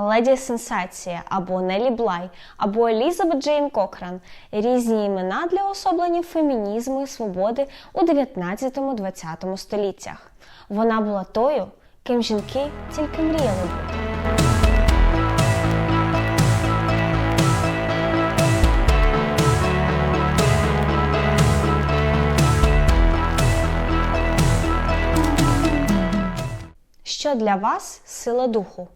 Леді Сенсація або Нелі Блай, або Елізабет Джейн Кокран різні імена для особлення фемінізму і свободи у 19-20 століттях. Вона була тою, ким жінки тільки мріяли бути. Що для вас сила духу?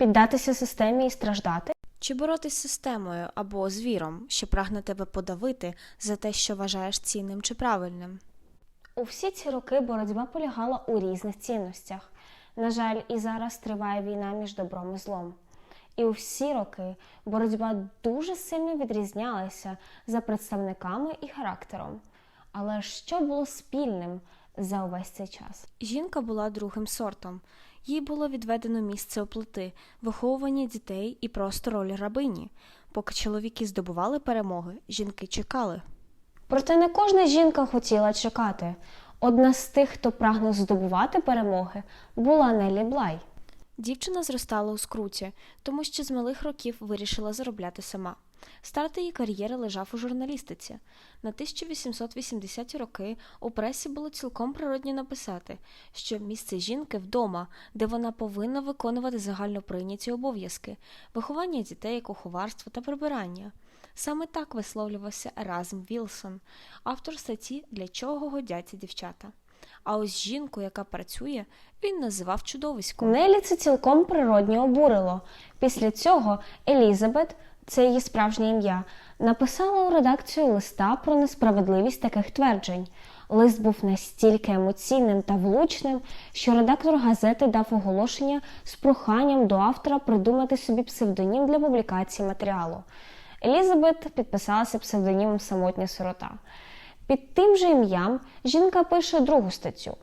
Піддатися системі і страждати? Чи боротись з системою або звіром, що прагне тебе подавити за те, що вважаєш цінним чи правильним? У всі ці роки боротьба полягала у різних цінностях. На жаль, і зараз триває війна між добром і злом. І у всі роки боротьба дуже сильно відрізнялася за представниками і характером. Але що було спільним за увесь цей час? Жінка була другим сортом. Їй було відведено місце оплити, виховування дітей і просто роль рабині. Поки чоловіки здобували перемоги, жінки чекали. Проте не кожна жінка хотіла чекати. Одна з тих, хто прагнув здобувати перемоги, була Нелі Блай. Дівчина зростала у скруті, тому що з малих років вирішила заробляти сама. Старт її кар'єри лежав у журналістиці. На 1880-ті роки у пресі було цілком природні написати, що місце жінки вдома, де вона повинна виконувати загально прийняті обов'язки, виховання дітей, куховарство та прибирання. Саме так висловлювався Еразм Вілсон, автор статті Для чого годяться дівчата. А ось жінку, яка працює, він називав чудовиськом. Нелі це цілком природньо обурило. Після цього Елізабет, це її справжнє ім'я, написала у редакцію листа про несправедливість таких тверджень. Лист був настільки емоційним та влучним, що редактор газети дав оголошення з проханням до автора придумати собі псевдонім для публікації матеріалу. Елізабет підписалася псевдонімом Самотня сирота. Під тим же ім'ям жінка пише другу статтю.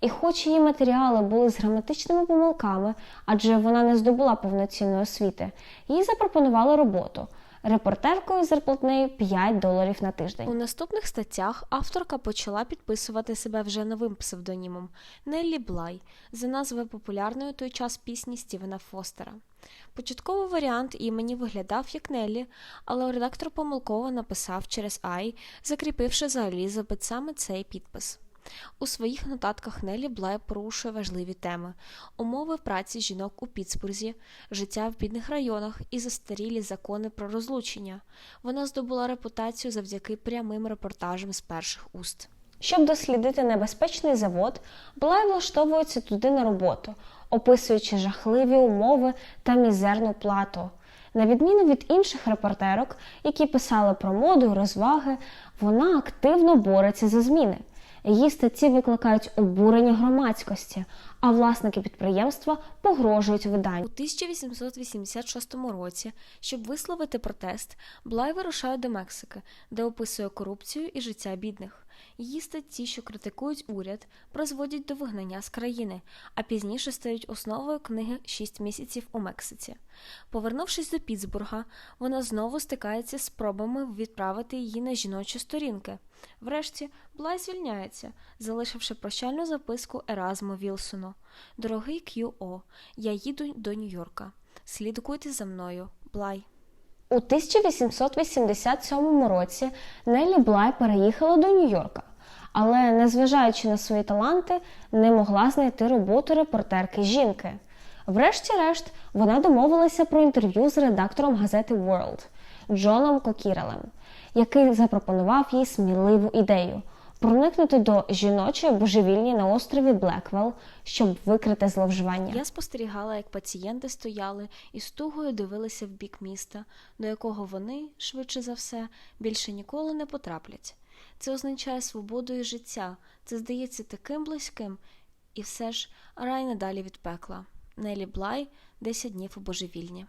І хоч її матеріали були з граматичними помилками, адже вона не здобула повноцінної освіти, їй запропонували роботу репортеркою зарплатнею 5 доларів на тиждень. У наступних статтях авторка почала підписувати себе вже новим псевдонімом Неллі Блай за назвою популярної той час пісні Стівена Фостера. Початковий варіант імені виглядав як Неллі, але редактор помилково написав через Ай, закріпивши за Елізабет саме цей підпис. У своїх нотатках Нелі Блай порушує важливі теми: умови праці жінок у Пітсбурзі, життя в бідних районах і застарілі закони про розлучення. Вона здобула репутацію завдяки прямим репортажам з перших уст. Щоб дослідити небезпечний завод, Блай влаштовується туди на роботу, описуючи жахливі умови та мізерну плату. На відміну від інших репортерок, які писали про моду і розваги, вона активно бореться за зміни. Її статті викликають обурення громадськості, а власники підприємства погрожують виданню. У виданню. 1886 році, щоб висловити протест, Блай вирушає до Мексики, де описує корупцію і життя бідних. Її статті, що критикують уряд, призводять до вигнання з країни, а пізніше стають основою книги «Шість місяців у Мексиці. Повернувшись до Пітсбурга, вона знову стикається з спробами відправити її на жіночі сторінки. Врешті Блай звільняється, залишивши прощальну записку Еразму Вілсону. Дорогий К'ю.О., я їду до Нью-Йорка. Слідкуйте за мною, Блай. У 1887 році Нелі Блай переїхала до Нью-Йорка, але, незважаючи на свої таланти, не могла знайти роботу репортерки жінки. Врешті-решт, вона домовилася про інтерв'ю з редактором газети World Джоном Кокірелем, який запропонував їй сміливу ідею проникнути до жіночої божевільні на острові Блеквелл, щоб викрити зловживання. Я спостерігала, як пацієнти стояли і з тугою дивилися в бік міста, до якого вони, швидше за все, більше ніколи не потраплять. Це означає свободу і життя, це здається таким близьким, і все ж рай недалі від пекла. Нелі Блай 10 днів у божевільні.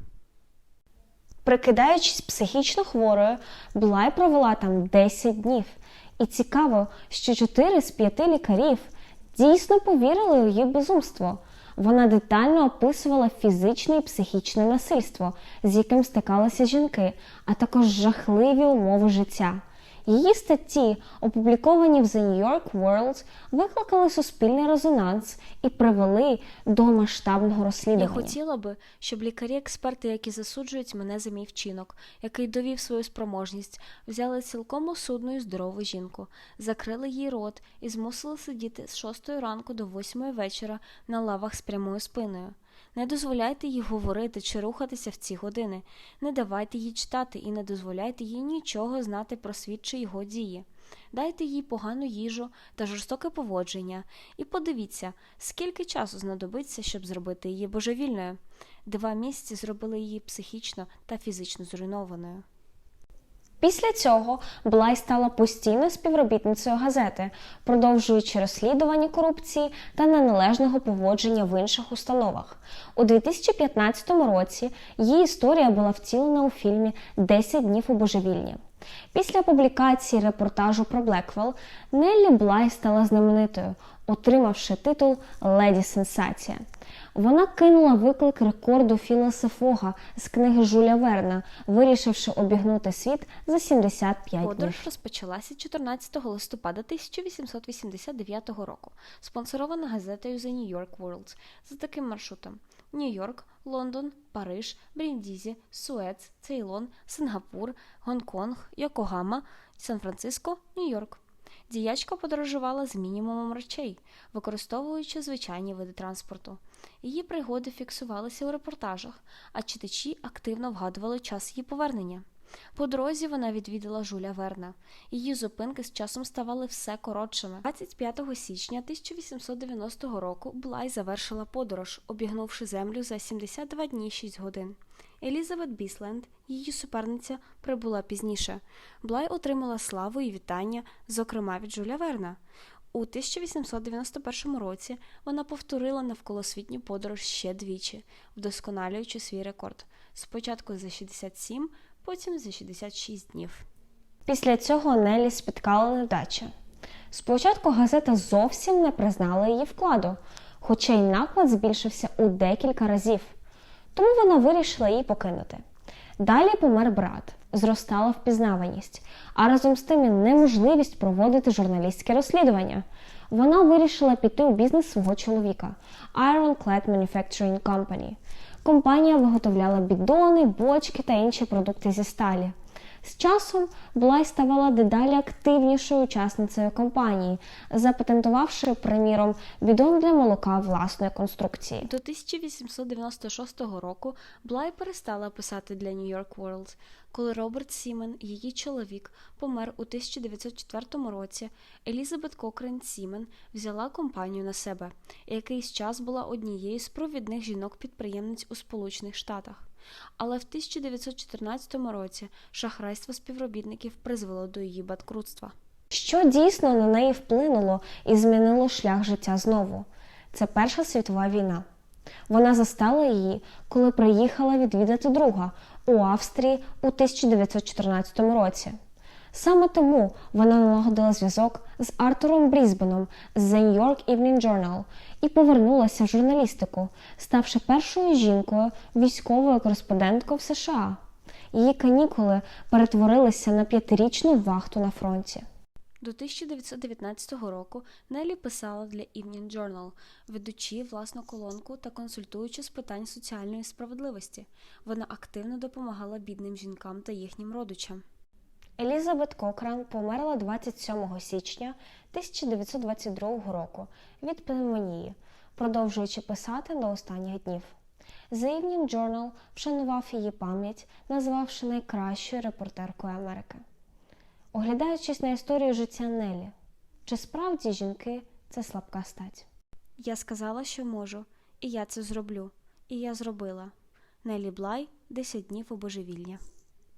Прикидаючись психічно хворою, Блай провела там 10 днів. І цікаво, що 4 з 5 лікарів дійсно повірили у її безумство. Вона детально описувала фізичне і психічне насильство, з яким стикалися жінки, а також жахливі умови життя. Її статті, опубліковані в The New York World, викликали суспільний резонанс і привели до масштабного розслідування. Я хотіла би, щоб лікарі-експерти, які засуджують мене за мій вчинок, який довів свою спроможність, взяли цілком осудну і здорову жінку, закрили їй рот і змусили сидіти з 6 ранку до 8 вечора на лавах з прямою спиною. Не дозволяйте їй говорити чи рухатися в ці години. Не давайте їй читати і не дозволяйте їй нічого знати про світ чи його дії. Дайте їй погану їжу та жорстоке поводження, і подивіться, скільки часу знадобиться, щоб зробити її божевільною. Два місяці зробили її психічно та фізично зруйнованою. Після цього Блай стала постійною співробітницею газети, продовжуючи розслідування корупції та неналежного поводження в інших установах. У 2015 році її історія була втілена у фільмі «10 днів у божевільні. Після публікації репортажу про Блеквелл Неллі Блай стала знаменитою, отримавши титул Леді Сенсація. Вона кинула виклик рекорду Філоса Фога з книги Жуля Верна, вирішивши обігнути світ за 75 Подорож днів. розпочалася 14 листопада 1889 року, спонсорована газетою The New York World за таким маршрутом: Нью-Йорк, Лондон, Париж, Бріндізі, Суец, Цейлон, Сингапур, Гонконг, Йокогама, Сан-Франциско, Нью-Йорк. Діячка подорожувала з мінімумом речей, використовуючи звичайні види транспорту. Її пригоди фіксувалися у репортажах, а читачі активно вгадували час її повернення. По дорозі вона відвідала Жуля Верна. Її зупинки з часом ставали все коротшими. 25 січня 1890 року Блай завершила подорож, обігнувши землю за 72 дні 6 годин. Елізабет Бісленд, її суперниця, прибула пізніше. Блай отримала славу і вітання, зокрема від Жуля Верна. У 1891 році вона повторила навколосвітню подорож ще двічі, вдосконалюючи свій рекорд. Спочатку за 67, потім за 66 днів. Після цього Неллі спіткала невдача. Спочатку газета зовсім не признала її вкладу, хоча й наклад збільшився у декілька разів. Тому вона вирішила її покинути. Далі помер брат, зростала впізнаваність, а разом з тим і неможливість проводити журналістське розслідування. Вона вирішила піти у бізнес свого чоловіка Ironclad Manufacturing Company. Компанія виготовляла бідони, бочки та інші продукти зі сталі. З часом Блай ставала дедалі активнішою учасницею компанії, запатентувавши, приміром, бідон для молока власної конструкції. До 1896 року Блай перестала писати для New York World. Коли Роберт Сімен, її чоловік, помер у 1904 році, Елізабет Кокрен Сімен взяла компанію на себе якийсь час була однією з провідних жінок-підприємниць у Сполучених Штатах. Але в 1914 році шахрайство співробітників призвело до її банкрутства. Що дійсно на неї вплинуло і змінило шлях життя знову? Це Перша світова війна. Вона застала її, коли приїхала відвідати друга у Австрії у 1914 році. Саме тому вона налагодила зв'язок з Артуром Брізбеном з The New York Evening Journal і повернулася в журналістику, ставши першою жінкою військовою кореспонденткою в США. Її канікули перетворилися на п'ятирічну вахту на фронті. До 1919 року Нелі писала для Evening Journal, ведучи власну колонку та консультуючи з питань соціальної справедливості. Вона активно допомагала бідним жінкам та їхнім родичам. Елізабет Кокран померла 27 січня 1922 року від пневмонії, продовжуючи писати до останніх днів. The Evening Journal вшанував її пам'ять, назвавши найкращою репортеркою Америки. Оглядаючись на історію життя Нелі, чи справді жінки це слабка стать? Я сказала, що можу, і я це зроблю. І я зробила. Нелі Блай 10 днів у божевілля.